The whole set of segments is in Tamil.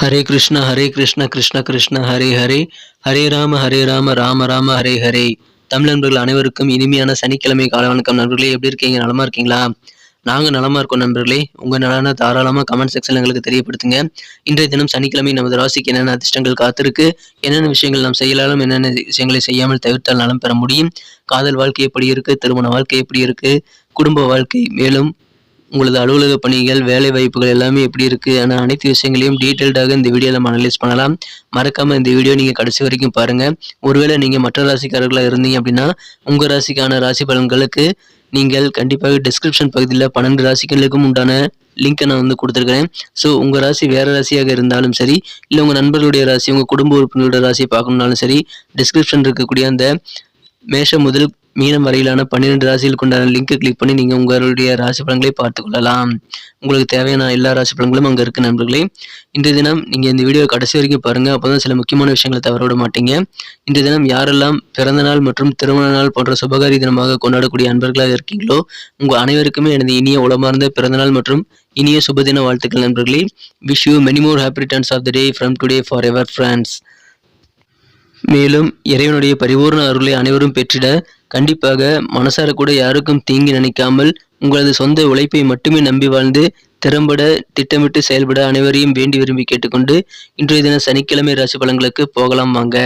ஹரே கிருஷ்ண ஹரே கிருஷ்ண கிருஷ்ண கிருஷ்ண ஹரே ஹரே. ஹரே ராம ஹரே ராம ராம ராம ஹரே ஹரே. தமிழ் நண்பர்கள் அனைவருக்கும் இனிமையான சனிக்கிழமை கால வணக்கம். நண்பர்களே எப்படி இருக்கீங்க? நலமா இருக்கீங்களா? நாங்கள் நலமா இருக்கோம் நண்பர்களே. உங்கள் நலனை தாராளமாக கமெண்ட் செக்ஷன் எங்களுக்கு தெரியப்படுத்துங்க. இன்றைய தினம் சனிக்கிழமை நமது ராசிக்கு என்னென்ன அதிர்ஷ்டங்கள் காத்திருக்கு? என்னென்ன விஷயங்கள் நாம் செய்யலாலும் என்னென்ன விஷயங்களை செய்யாமல் தவிர்த்தால் நலம் பெற முடியும்? காதல் வாழ்க்கை எப்படி இருக்கு? திருமண வாழ்க்கை எப்படி இருக்கு? குடும்ப வாழ்க்கை மேலும் உங்களது அலுவலக பணிகள் வேலை வாய்ப்புகள் எல்லாமே எப்படி இருக்குது ஆனால் அனைத்து விஷயங்களையும் டீட்டெயில்டாக இந்த வீடியோ நம்ம அனலைஸ் பண்ணலாம். மறக்காமல் இந்த வீடியோ நீங்கள் கடைசி வரைக்கும் பாருங்கள் ஒருவேளை நீங்கள் மற்ற ராசிக்காரர்களாக இருந்தீங்க அப்படின்னா உங்கள் ராசிக்கான ராசி பலன்களுக்கு நீங்கள் கண்டிப்பாக டிஸ்கிரிப்ஷன் பகுதியில் பன்னெண்டு ராசிகளுக்கும் உண்டான லிங்க்கை நான் வந்து கொடுத்துருக்கிறேன். ஸோ உங்கள் ராசி வேறு ராசியாக இருந்தாலும் சரி இல்லை உங்கள் நண்பர்களுடைய ராசி உங்கள் குடும்ப உறுப்பினருடைய ராசியை பார்க்கணுன்னாலும் சரி டிஸ்கிரிப்ஷன் இருக்கக்கூடிய அந்த மேஷம் முதல் மீனம் வரையிலான பன்னிரெண்டு ராசிகள் கொண்டாட லிங்கை கிளிக் பண்ணி நீங்கள் உங்களுடைய ராசி பலன்களை பார்த்துக்கொள்ளலாம் உங்களுக்கு தேவையான எல்லா ராசி பலன்களும் அங்கே இருக்கு நண்பர்களே. இன்றைய தினம் நீங்கள் இந்த வீடியோ கடைசி வரைக்கும் பாருங்கள் அப்போ தான் சில முக்கியமான விஷயங்களை தவற விட மாட்டீங்க. இன்றைய தினம் யாரெல்லாம் பிறந்த நாள் மற்றும் திருமண நாள் போன்ற சுபகாரி தினமாக கொண்டாடக்கூடிய அன்பர்களாக இருக்கீங்களோ உங்கள் அனைவருக்குமே எனது இனிய உளமார்ந்த பிறந்தநாள் மற்றும் இனிய சுபதின வாழ்த்துக்கள் நண்பர்களே. Wish you many more happy returns of the day from today for ever friends மேலும் இறைவனுடைய பரிபூர்ண அருளை அனைவரும் பெற்றிட கண்டிப்பாக மனசார கூட யாருக்கும் தீங்கி நினைக்காமல் உங்களது சொந்த உழைப்பை மட்டுமே நம்பி வாழ்ந்து திறம்பட திட்டமிட்டு செயல்பட அனைவரையும் வேண்டி விரும்பி கேட்டுக்கொண்டு இன்றைய தின சனிக்கிழமை ராசி பலன்களுக்கு போகலாம் வாங்க.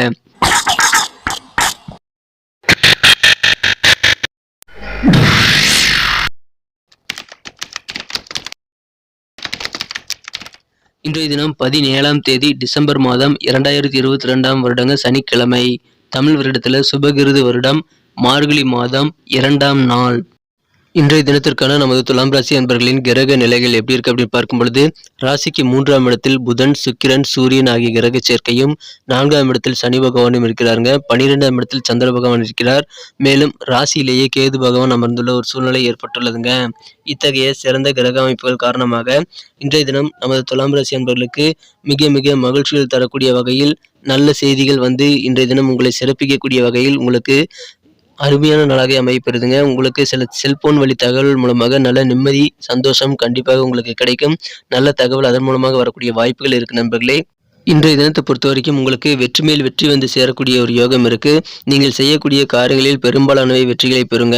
இன்றைய தினம் பதினேழாம் தேதி டிசம்பர் மாதம் இரண்டாயிரத்தி இருபத்தி ரெண்டாம் வருடங்க சனிக்கிழமை. தமிழ் வருடத்தில் சுபகிருது வருடம் மார்கழி மாதம் இரண்டாம் நாள். இன்றைய தினத்திற்கான நமது துலாம் ராசி அன்பர்களின் கிரக நிலைகள் எப்படி இருக்கு அப்படின்னு பார்க்கும் பொழுது ராசிக்கு மூன்றாம் இடத்தில் புதன் சுக்கிரன் சூரியன் ஆகிய கிரக சேர்க்கையும் நான்காம் இடத்தில் சனி பகவானும் இருக்கிறாருங்க. பனிரெண்டாம் இடத்தில் சந்திர பகவான் இருக்கிறார். மேலும் ராசியிலேயே கேது பகவான் அமர்ந்துள்ள ஒரு சூழ்நிலை ஏற்பட்டுள்ளதுங்க. இத்தகைய சிறந்த கிரக அமைப்புகள் காரணமாக இன்றைய தினம் நமது துலாம் ராசி அன்பர்களுக்கு மிக மிக மகிழ்ச்சிகள் தரக்கூடிய வகையில் நல்ல செய்திகள் வந்து இன்றைய தினம் உங்களை சிறப்பிக்கக்கூடிய வகையில் உங்களுக்கு அருமையான நாளாக அமைப்பெறுதுங்க உங்களுக்கு சில செல்போன் வழி தகவல் மூலமாக நல்ல நிம்மதி சந்தோஷம் கண்டிப்பாக உங்களுக்கு கிடைக்கும். நல்ல தகவல் அதன் மூலமாக வரக்கூடிய வாய்ப்புகள் இருக்குது நண்பர்களே. இன்றைய தினத்தை பொறுத்த வரைக்கும் உங்களுக்கு வெற்றி மேல் வெற்றி வந்து சேரக்கூடிய ஒரு யோகம் இருக்கு. நீங்கள் செய்யக்கூடிய காரியங்களில் பெரும்பாலானவை வெற்றிகளை பெறுங்க.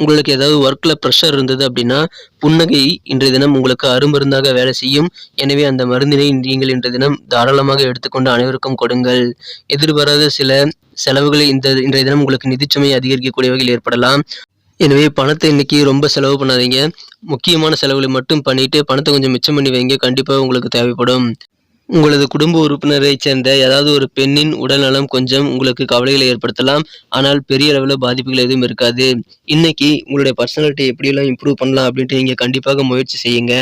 உங்களுக்கு ஏதாவது ஒர்க்ல ப்ரெஷர் இருந்தது அப்படின்னா புன்னகை இன்றைய தினம் உங்களுக்கு அருமருந்தாக வேலை செய்யும். எனவே அந்த மருந்தினை நீங்கள் இன்றைய தினம் தாராளமாக எடுத்துக்கொண்டு அனைவருக்கும் கொடுங்கள். எதிர்பாராத சில செலவுகளை இந்த இன்றைய தினம் உங்களுக்கு நிதிச்சுமையை அதிகரிக்கக்கூடிய வகையில் ஏற்படலாம். எனவே பணத்தை இன்னைக்கு ரொம்ப செலவு பண்ணாதீங்க. முக்கியமான செலவுகளை மட்டும் பண்ணிட்டு பணத்தை கொஞ்சம் மிச்சம் பண்ணி வைங்க. கண்டிப்பாக உங்களுக்கு தேவைப்படும். உங்களது குடும்ப உறுப்பினரை சேர்ந்த ஏதாவது ஒரு பெண்ணின் உடல்நலம் கொஞ்சம் உங்களுக்கு கவலைகளை ஏற்படுத்தலாம். ஆனால் பெரிய அளவில் பாதிப்புகள் எதுவும் இருக்காது. இன்னைக்கு உங்களுடைய பர்சனாலிட்டி எப்படியெல்லாம் இம்ப்ரூவ் பண்ணலாம் அப்படின்ட்டு நீங்கள் கண்டிப்பாக முயற்சி செய்யுங்க.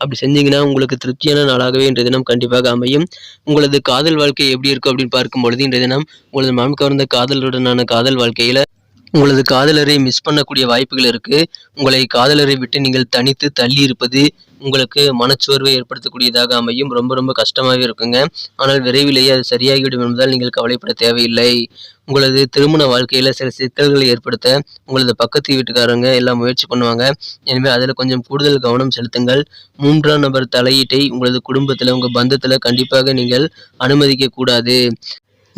அப்படி செஞ்சீங்கன்னா உங்களுக்கு திருப்தியான நாளாகவே இன்றைய தினம் கண்டிப்பாக அமையும். உங்களது காதல் வாழ்க்கை எப்படி இருக்கும் அப்படின்னு பார்க்கும் பொழுது இன்றைய தினம் உங்களது மனம் கவர்ந்த காதலுடனான காதல் வாழ்க்கையில் உங்களது காதலரை மிஸ் பண்ணக்கூடிய வாய்ப்புகள் இருக்கு. உங்களை காதலரை விட்டு நீங்கள் தனித்து தள்ளி இருப்பது உங்களுக்கு மனச்சோர்வை ஏற்படுத்தக்கூடியதாக அமையும். ரொம்ப ரொம்ப கஷ்டமாகவே இருக்குங்க. ஆனால் விரைவிலேயே அது சரியாகிவிடும் என்பதால் நீங்கள் கவலைப்பட தேவையில்லை. உங்களது திருமண வாழ்க்கையில் சில சிக்கல்களை ஏற்படுத்த உங்களது பக்கத்து வீட்டுக்காரங்க எல்லாம் முயற்சி பண்ணுவாங்க. எனவே அதில் கொஞ்சம் கூடுதல் கவனம் செலுத்துங்கள். மூன்றாம் நபர் தலையீட்டை உங்களது குடும்பத்தில் உங்கள் பந்தத்தில் கண்டிப்பாக நீங்கள் அனுமதிக்க கூடாது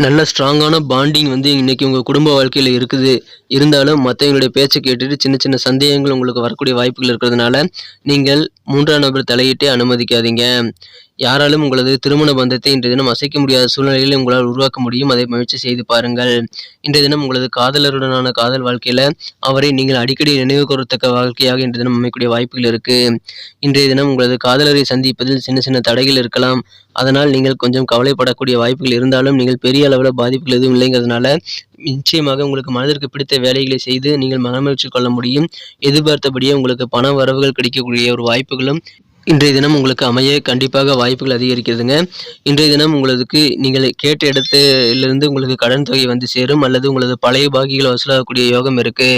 நல்ல ஸ்ட்ராங்கான பாண்டிங் வந்து இன்னைக்கு உங்கள் குடும்ப வாழ்க்கையில் இருக்குது. இருந்தாலும் மற்றவங்களுடைய பேச்சை கேட்டுட்டு சின்ன சின்ன சந்தேகங்கள் உங்களுக்கு வரக்கூடிய வாய்ப்புகள் இருக்கிறதுனால நீங்கள் மூன்றாம் நபர் தலையிட்டே அனுமதிக்காதீங்க. யாராலும் உங்களது திருமண பந்தத்தை இன்றைய தினம் அசைக்க முடியாத சூழ்நிலைகளை உங்களால் உருவாக்க முடியும். அதை முயற்சி செய்து பாருங்கள். இன்றைய தினம் உங்களது காதலருடனான காதல் வாழ்க்கையில அவரை நீங்கள் அடிக்கடி நினைவு கூறத்தக்க வாழ்க்கையாக இன்றைய தினம் அமைக்கக்கூடிய வாய்ப்புகள் இருக்கு. இன்றைய தினம் உங்களது காதலரை சந்திப்பதில் சின்ன சின்ன தடைகள் இருக்கலாம். அதனால் நீங்கள் கொஞ்சம் கவலைப்படக்கூடிய வாய்ப்புகள் இருந்தாலும் நீங்கள் பெரிய அளவில் பாதிப்புகள் எதுவும் இல்லைங்கிறதுனால நிச்சயமாக உங்களுக்கு மனதிற்கு பிடித்த வேலைகளை செய்து நீங்கள் மனமகிழ்ச்சி கொள்ள முடியும். எதிர்பார்த்தபடியே உங்களுக்கு பண வரவுகள் கிடைக்கக்கூடிய ஒரு வாய்ப்புகளும் இன்றைய தினம் உங்களுக்கு அமைய கண்டிப்பாக வாய்ப்புகள் அதிகரிக்கிறதுங்க. இன்றைய தினம் உங்களுக்கு நீங்கள் கேட்ட இடத்துலேருந்து உங்களுக்கு கடன் தொகை வந்து சேரும் அல்லது உங்களது பழைய பாக்கிகள் வசூலாகக்கூடிய யோகம் இருக்கு.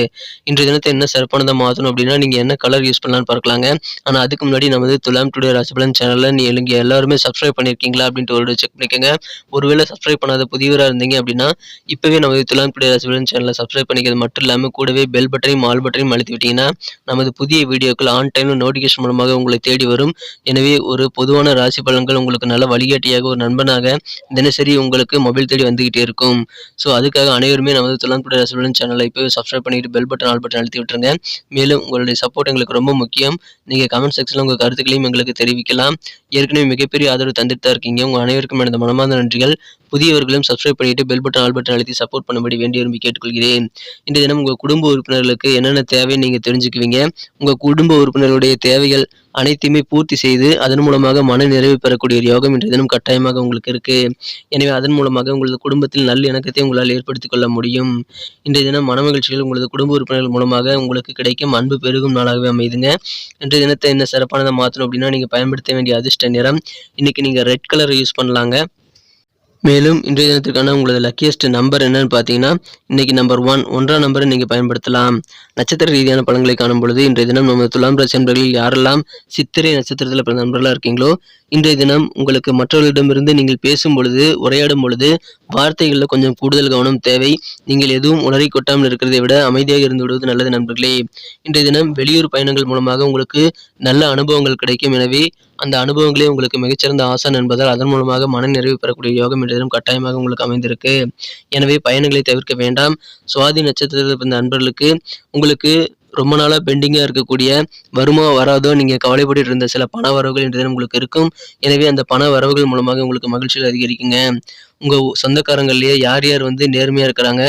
இன்றைய தினத்தை என்ன சிறப்பானதாக மாற்றணும் அப்படின்னா நீங்கள் என்ன கலர் யூஸ் பண்ணலாம்னு பார்க்கலாங்க. ஆனால் அதுக்கு முன்னாடி நமது துலாம் டுடே ராசிபலன் சேனலில் நீ நீங்கள் எல்லாருமே சப்ஸ்கிரைப் பண்ணியிருக்கீங்களா அப்படின்ட்டு ஒரு செக் பண்ணிக்கோங்க. ஒருவேளை சப்ஸ்கிரைப் பண்ணாத புதியவராக இருந்தீங்க அப்படின்னா இப்போவே நமது துலாம் டுடே ராசிபலன் சேனலை சப்ஸ்கிரைப் பண்ணிக்கிறது மட்டும் இல்லாமல் கூடவே பெல் பட்டனையும் ஆல் பட்டனையும் அழுத்தி விட்டிங்கன்னா நமது புதிய வீடியோக்கள் ஆன் டைமில் நோட்டிஃபிகேஷன் மூலமாக உங்களை தேடி வரும். வரும் எனவே ஒரு பொதுவான ராசி பலன்கள் உங்களுக்கு நல்ல வழிகாட்டியாக ஒரு நண்பனாக தினசரி உங்களுக்கு மொபைல் தேடி வந்துகிட்டே இருக்கும். ஸோ அதுக்காக அனைவருமே நமது துலாம் ராசி பலன் சேனலை இப்போ சப்ஸ்கிரைப் பண்ணிட்டு பெல் பட்டன் ஆல் பட்டன் அழுத்தி விட்டுருங்க. மேலும் உங்களுடைய சப்போர்ட் எங்களுக்கு ரொம்ப முக்கியம். நீங்கள் கமெண்ட் செக்ஷனில் உங்கள் கருத்துக்களையும் எங்களுக்கு தெரிவிக்கலாம். ஏற்கனவே மிகப்பெரிய ஆதரவு தந்துட்டு தான் இருக்கீங்க. உங்கள் அனைவருக்கும் எனது மனமார்ந்த நன்றிகள். புதியவர்களும் சப்ஸ்கிரைப் பண்ணிட்டு பெல் பட்டன் ஆல் பட்டன் அழுத்தி சப்போர்ட் பண்ணும்படி வேண்டி விரும்பி கேட்டுக்கொள்கிறேன். இன்றைய தினம் உங்கள் குடும்ப உறுப்பினர்களுக்கு என்னென்ன தேவை நீங்கள் தெரிஞ்சுக்குவீங்க. உங்கள் குடும்ப உறுப்பினர்களுடைய தேவைகள் அனைத்தையுமே பூர்த்தி செய்து அதன் மூலமாக மன நிறைவு பெறக்கூடிய ஒரு யோகம் இன்றைய தினம் கட்டாயமாக உங்களுக்கு இருக்கு. எனவே அதன் மூலமாக உங்களது குடும்பத்தில் நல்ல இணக்கத்தை உங்களால் ஏற்படுத்திக் கொள்ள முடியும். இன்றைய தினம் மனமகிழ்ச்சிகள் உங்களது குடும்ப உறுப்பினர்கள் மூலமாக உங்களுக்கு கிடைக்கும். அன்பு பெருகும் நாளாகவே அமைதுங்க. இன்றைய தினத்தை என்ன சிறப்பானதை மாற்றணும் அப்படின்னா நீங்கள் பயன்படுத்த வேண்டிய அதிர்ஷ்ட நிறம் இன்னைக்கு நீங்கள் ரெட் கலர் யூஸ் பண்ணலாங்க. மேலும் இன்றைய தினத்திற்கான உங்களது லக்கியஸ்ட் நம்பர் என்னன்னு பார்த்தீங்கன்னா இன்னைக்கு நம்பர் ஒன் ஒன்றாம் நம்பரை நீங்கள் பயன்படுத்தலாம். நட்சத்திர ரீதியான பலன்களை காணும் பொழுது இன்றைய தினம் நம்ம துலாம் ராசி நண்பர்களில் யாரெல்லாம் சித்திரை நட்சத்திரத்தில் பிறந்த நண்பர்களாக இருக்கீங்களோ இன்றைய தினம் உங்களுக்கு மற்றவர்களிடமிருந்து நீங்கள் பேசும் பொழுது உரையாடும் பொழுது வார்த்தைகளில் கொஞ்சம் கூடுதல் கவனம் தேவை. நீங்கள் எதுவும் உணரி கொட்டாமல் இருக்கிறதை விட அமைதியாக இருந்து விடுவது நல்லது நண்பர்களே. இன்றைய தினம் வெளியூர் பயணங்கள் மூலமாக உங்களுக்கு நல்ல அனுபவங்கள் கிடைக்கும். எனவே அந்த அனுபவங்களே உங்களுக்கு மிகச்சிறந்த ஆசான் என்பதால் அதன் மூலமாக மன நிறைவு பெறக்கூடிய யோகம் என்றதும் கட்டாயமாக உங்களுக்கு அமைந்திருக்கு. எனவே பயணங்களை தவிர்க்க வேண்டாம். சுவாதி நட்சத்திரத்தில் பிறந்த நண்பர்களுக்கு உங்களுக்கு ரொம்ப நாளாக பெண்டிங்காக இருக்கக்கூடிய வருமா வராதோ நீங்கள் கவலைப்பட்டு இருந்த சில பண வரவுகள் என்றதும் உங்களுக்கு இருக்கும். எனவே அந்த பண வரவுகள் மூலமாக உங்களுக்கு மகிழ்ச்சியில் அதிகரிக்குங்க. உங்கள் சொந்தக்காரங்கள்லேயே யார் யார் வந்து நேர்மையாக இருக்கிறாங்க?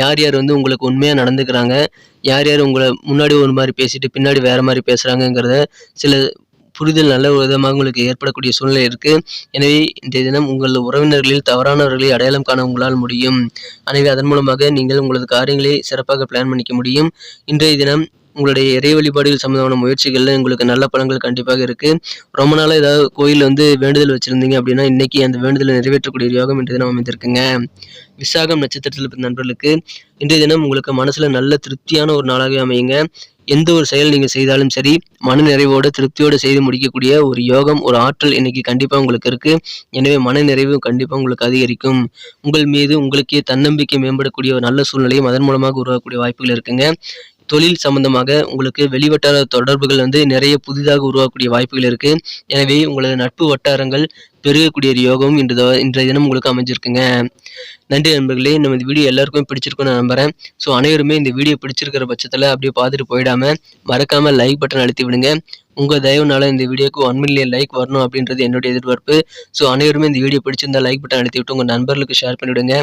யார் யார் வந்து உங்களுக்கு உண்மையாக நடந்துக்கிறாங்க? யார் யார் உங்களை முன்னாடி ஒரு மாதிரி பேசிட்டு பின்னாடி வேறு மாதிரி பேசுகிறாங்கங்கிறத சில புரிதல் நல்ல விதமாக உங்களுக்கு ஏற்படக்கூடிய சூழ்நிலை இருக்கு. எனவே இன்றைய தினம் உங்கள் உறவினர்களில் தவறானவர்களை அடையாளம் காண உங்களால் முடியும். எனவே அதன் மூலமாக நீங்கள் உங்களது காரியங்களை சிறப்பாக பிளான் பண்ணிக்க முடியும். இன்றைய தினம் உங்களுடைய இறை வழிபாடுகள் சம்மந்தமான முயற்சிகளில் உங்களுக்கு நல்ல பலன்கள் கண்டிப்பாக இருக்குது ரொம்ப நாளாக ஏதாவது கோயில் வந்து வேண்டுதல் வச்சுருந்தீங்க அப்படின்னா இன்றைக்கி அந்த வேண்டுதலை நிறைவேற்றக்கூடிய யோகம் இன்றைய தினம் அமைந்திருக்குங்க. விசாகம் நட்சத்திரத்தில் பிறந்த நண்பர்களுக்கு இன்றைய தினம் உங்களுக்கு மனசில் நல்ல திருப்தியான ஒரு நாளாகவே அமையுங்க. எந்த ஒரு செயல் நீங்கள் செய்தாலும் சரி மன நிறைவோடு திருப்தியோடு செய்து முடிக்கக்கூடிய ஒரு யோகம் ஒரு ஆற்றல் இன்னைக்கு கண்டிப்பாக உங்களுக்கு இருக்கு. எனவே மன நிறைவு கண்டிப்பாக உங்களுக்கு அதிகரிக்கும். உங்கள் மீது உங்களுக்கே தன்னம்பிக்கை மேம்படக்கூடிய ஒரு நல்ல சூழ்நிலையும் அதன் மூலமாக உருவாகக்கூடிய வாய்ப்புகள் இருக்குங்க. தொழில் சம்பந்தமாக உங்களுக்கு வெளிவட்டார தொடர்புகள் வந்து நிறைய புதிதாக உருவாக்கக்கூடிய வாய்ப்புகள் இருக்குது எனவே உங்களது நட்பு வட்டாரங்கள் பெருகக்கூடிய ஒரு யோகம் இன்று இன்றைய தினம் உங்களுக்கு அமைஞ்சிருக்குங்க. நன்றி நண்பர்களே நம்ம இந்த வீடியோ எல்லாருக்கும் பிடிச்சிருக்கும்னு நான் நம்புறேன். ஸோ அனைவருமே இந்த வீடியோ பிடிச்சிருக்கிற பட்சத்தில் அப்படியே பார்த்துட்டு போயிடாமல் மறக்காமல் லைக் பட்டன் அழுத்தி விடுங்க. உங்கள் தயவுனால இந்த வீடியோக்கு ஒன் மில்லியன் லைக் வரணும் அப்படின்றது என்னுடைய எதிர்பார்ப்பு. ஸோ அனைவருமே இந்த வீடியோ பிடிச்சிருந்தால் லைக் பட்டன் அழுத்தி விட்டு உங்கள் நண்பர்களுக்கு ஷேர் பண்ணிவிடுங்க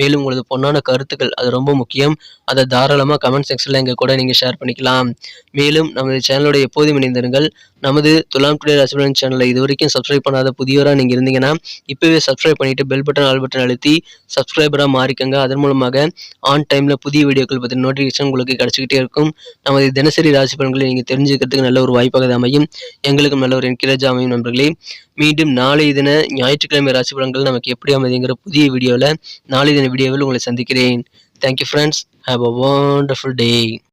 மேலும் உங்களது பொண்ணான கருத்துக்கள் அது ரொம்ப முக்கியம். அதை தாராளமாக கமெண்ட் செக்ஷனில் எங்கள் கூட நீங்கள் ஷேர் பண்ணிக்கலாம். மேலும் நமது சேனலோட எப்போதும் இணைந்திருங்கள். நமது துலாம் டுடே ரசிபலன் சேனலை இது வரைக்கும் சப்ஸ்கிரைப் பண்ணாத புதியவராக நீங்கள் இருந்தீங்கன்னா இப்போவே சப்ஸ்கிரைப் பண்ணிவிட்டு பெல் பட்டன் ஆல் பட்டன் அழுத்தி சப்ஸ்கிரைபராக மாறிக்கங்க. அதன் மூலமாக ஆன் டைமில் புதிய வீடியோக்கள் பற்றி நோட்டிஃபிகேஷன் உங்களுக்கு கிடச்சிக்கிட்டே இருக்கும். நமது தினசரி ராசி பலன்களை நீங்கள் தெரிஞ்சுக்கிறதுக்கு நல்ல ஒரு வாய்ப்பாக அமையும். எங்களுக்கும் நல்ல ஒரு என்கரேஜ் அமையும் நண்பர்களே. மீண்டும் நாளை தின ஞாயிற்றுக்கிழமை ராசி பலன்கள் நமக்கு எப்படி அமைதிங்கிற புதிய வீடியோவில் நாளை தின வீடியோவில் உங்களை சந்திக்கிறேன். Thank you friends have a wonderful day